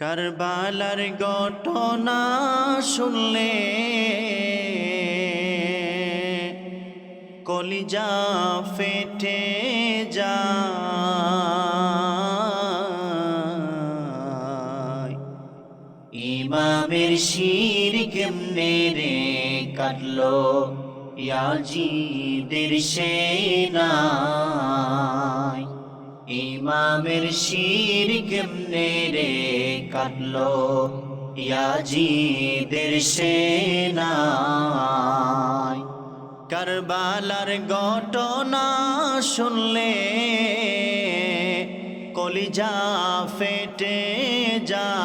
কারবালার ঘটনা শুনলে কলিজা ফেটে যায়। ইমামের শির কেমনে রে কাটলো ইয়াজিদের সেনায় ইমামের শির কেমনে রে কাটলো ইয়াজিদের সেনায় কারবালার ঘটনা শুনলে কলিজা ফেটে যায়।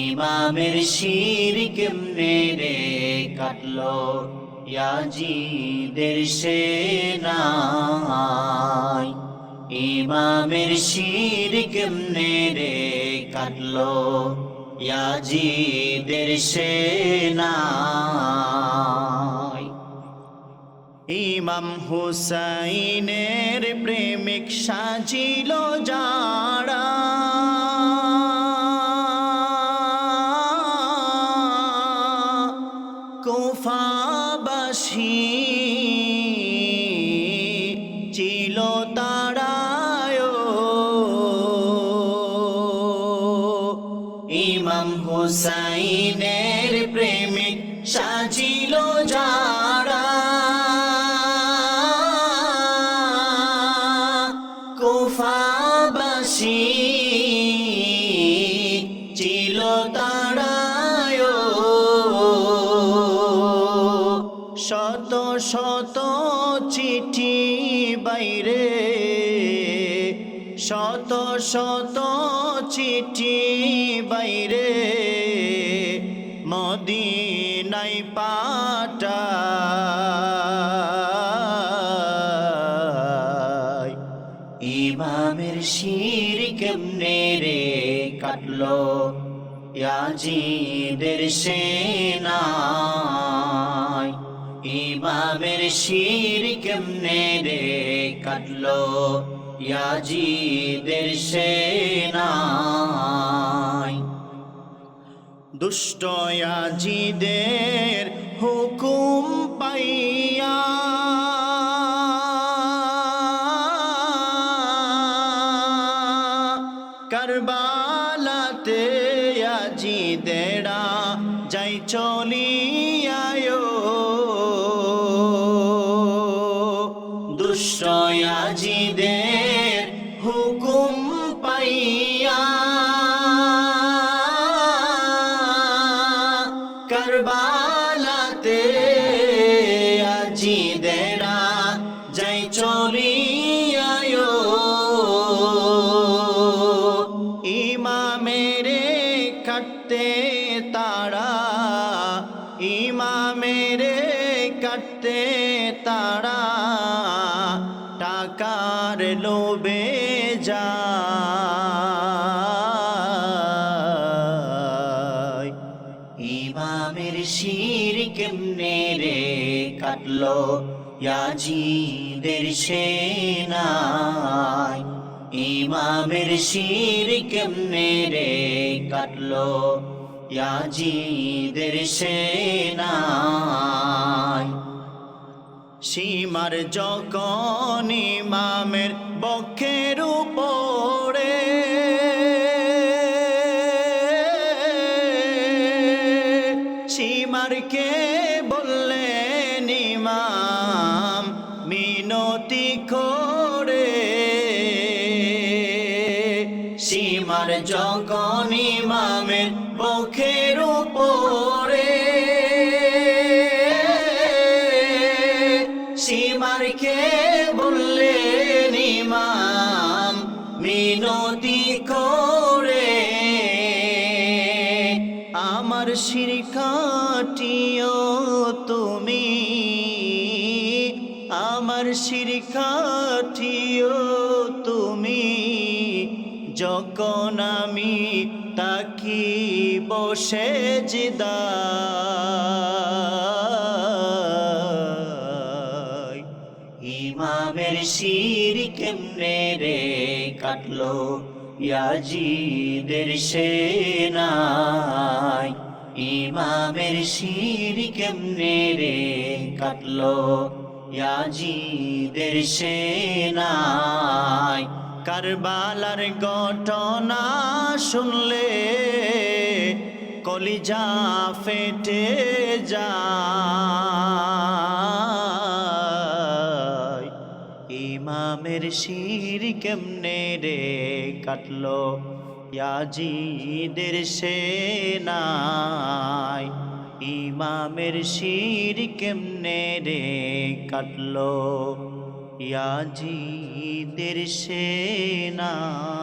ইমামের শির কেমনে রে কাটলো ইয়াজিদের সেনায় ইমামের শির কেমনে রে কাটলো ইয়াজিদের সেনায় ইমাম হুসাইনের প্রেমিক সাজিল যারা হুসাইনের প্রেমে সাজিল যারা। কুফাবাসী ছিল শত শত চিঠি বাইরে মদিনাই পাঠায় ইমামের শির কেমনে রে কাটলো? ইয়াজিদের সেনায় ইমামের শির কেমনে রে কাটলো? ইয়াজিদের সেনায় দুষ্ট ইয়াজিদের হুকুম পাইয়া কারবালাতে ইয়াজিদেরা যাই চলিয়ায়। দুষ্ট ইয়াজিদের কাটতে তারা ইমামেরে কাটতে তারা টাকার লোভে যায়। ইমামের শির কেমনে রে কাটলো? ইয়াজিদের সেনায় ইমামের শির কেমনে রে কাটলো, ইয়াজিদের সেনায় সীমার যখন ইমামের বক্ষের উপরে সীমারকে বললেন ইমাম, মিনতি করে যখন ইমামের বক্ষের উপরে। সীমারকে বললেন ইমাম মিনতি করে? আমার শিরকাটিও তুমি, আমার শিরকাটিও তুমি যখন আমি তাকি বসে জিদা ইমামের শির কেমনে রে কাটলো ইয়াজিদের সেনায় ইমামের শির কেমনে রে কাটলো ইয়াজিদের সেনায় কারবালার ঘটনা শুনলে কলিজা ফেটে যায়। ইমামের শির কেমনে রে কাটলো? ইয়াজিদের সেনায় ইমামের শির কেমনে রে কাটলো? ইয়াজিদের সেনায়